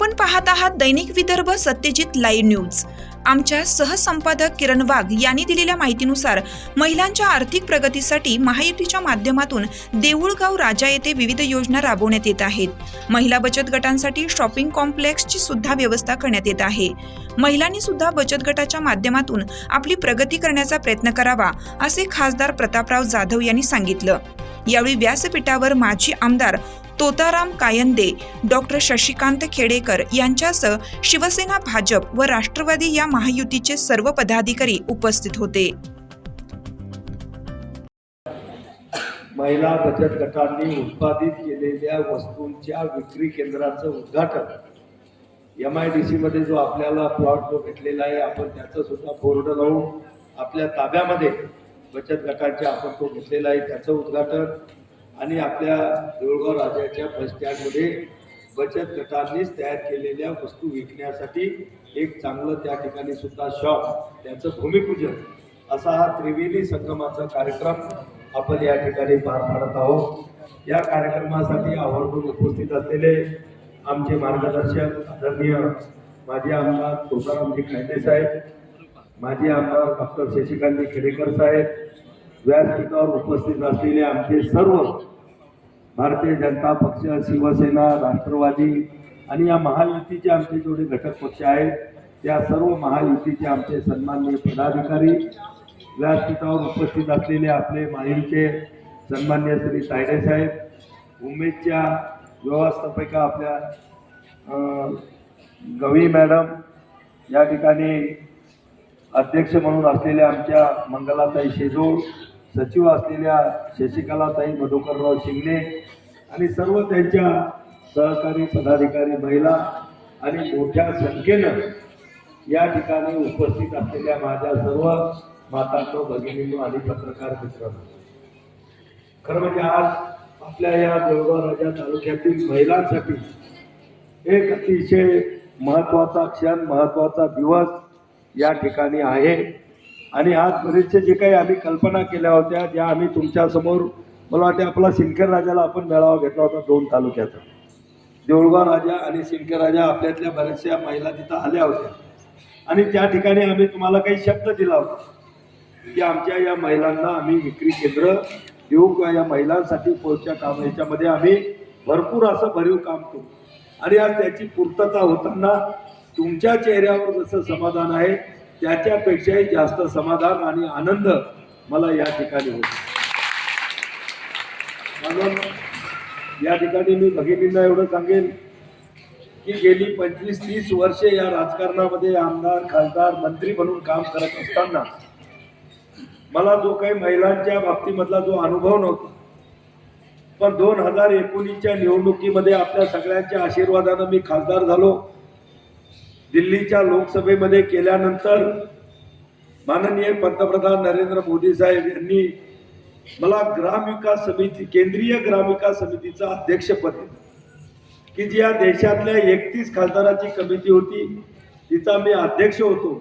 आपण पाहत आहात दैनिक विदर्भ सत्यजित लाईव्ह न्यूज. आमच्या सहसंपादक किरण वाघ यांनी दिलेल्या माहितीनुसार महिलांच्या आर्थिक प्रगतीसाठी महायुतीच्या माध्यमातून देऊळगाव राजा येथे विविध योजना राबवण्यात येत आहेत. महिला बचत गटांसाठी शॉपिंग कॉम्प्लेक्सची सुद्धा व्यवस्था करण्यात येत आहे. महिलांनी सुद्धा बचत गटाच्या माध्यमातून आपली प्रगती करण्याचा प्रयत्न करावा असे खासदार प्रतापराव जाधव यांनी सांगितलं. यावेळी व्यासपीठावर माजी आमदार तोताराम कायंदे डॉक्टर शशिकांत खेडेकर यांच्यासह शिवसेना भाजप व राष्ट्रवादी या महायुतीचे सर्व पदाधिकारी उपस्थित होते. महिला बचत गटांनी उत्पादित केलेल्या वस्तूंच्या विक्री केंद्राचं उद्घाटन. एम आय डी सीमध्ये जो आपल्याला प्लॉट जो भेटलेला आहे आपण त्याचं सुद्धा बोर्ड लावून आपल्या ताब्यामध्ये बचत गटांच्या आपण तो घेतलेला आहे त्याचं उद्घाटन. आणि आपल्या देऊळगाव राजाच्या बस स्टँडमध्ये बचत गटांनीच तयार केलेल्या वस्तू विकण्यासाठी एक चांगलं त्या ठिकाणी सुद्धा शॉप त्याचं भूमिपूजन असा हा त्रिवेणी संगमाचा कार्यक्रम आपण या ठिकाणी पार पाडत आहोत. या कार्यक्रमासाठी आवर्जून उपस्थित असलेले आमचे मार्गदर्शक आदरणीय माजी आमदार तुकारामजी खायदे साहेब माजी आमदार डॉक्टर शशिकांत खेडेकर साहेब व्यासपीठावर उपस्थित असलेले आमचे सर्व भारतीय जनता पक्ष शिवसेना राष्ट्रवादी आणि या महायुतीचे आमचे जेवढे घटक पक्ष आहेत त्या सर्व महायुतीचे आमचे सन्माननीय पदाधिकारी व्यासपीठावर उपस्थित असलेले आपले माहीमचे सन्मान्य श्री तायडे साहेब उमेदच्या व्यवस्थापिका आपल्या गवी मॅडम या ठिकाणी अध्यक्ष म्हणून असलेल्या आमच्या मंगलाताई शेजोळ सचिव असलेल्या शशिकलाताई मधुकरराव शिंगणे आणि सर्व त्यांच्या सहकारी पदाधिकारी महिला आणि मोठ्या संख्येनं या ठिकाणी उपस्थित असलेल्या माझ्या सर्व मातांनो भगिनींनो आणि पत्रकार मित्रांनो. खरं म्हणजे आज आपल्या या देवगाव राजा तालुक्यातील महिलांसाठी एक अतिशय महत्त्वाचा क्षण महत्त्वाचा दिवस या ठिकाणी आहे. आणि आज बरेचसे जे काही आम्ही कल्पना केल्या होत्या ज्या आम्ही तुमच्यासमोर मला वाटते आपला सिंकर राजाला आपण मेळावा घेतला होता दोन तालुक्याचा. देऊळगाव राजा आणि सिंकर राजा आपल्यातल्या बऱ्याचशा महिला तिथं आल्या होत्या. आणि त्या ठिकाणी आम्ही तुम्हाला काही शब्द दिला होता की आमच्या या महिलांना आम्ही विक्री केंद्र देऊ किंवा या महिलांसाठी पोहोचच्या काम याच्यामध्ये आम्ही भरपूर असं भरीव काम करू. आणि आज त्याची पूर्तता होताना तुमच्या चेहऱ्यावर जसं समाधान आहे त्याच्यापेक्षाही जास्त समाधान आणि आनंद मला या ठिकाणी होतो. म्हणून या ठिकाणी मी भगिनींना एवढं सांगेन की गेली पंचवीस तीस वर्षे या राजकारणामध्ये आमदार खासदार मंत्री म्हणून काम करत असताना मला जो काही महिलांच्या बाबतीमधला जो अनुभव नव्हता पण दोन हजार एकोणीसच्या निवडणुकीमध्ये आपल्या सगळ्यांच्या आशीर्वादानं मी खासदार झालो. दिल्लीच्या लोकसभेमध्ये केल्यानंतर माननीय पंतप्रधान नरेंद्र मोदी साहेब यांनी मला ग्रामविकास समिती केंद्रीय ग्रामविकास समितीचं अध्यक्षपद दिलं. की जी या देशातल्या एकतीस खासदाराची कमिटी होती तिचा मी अध्यक्ष होतो.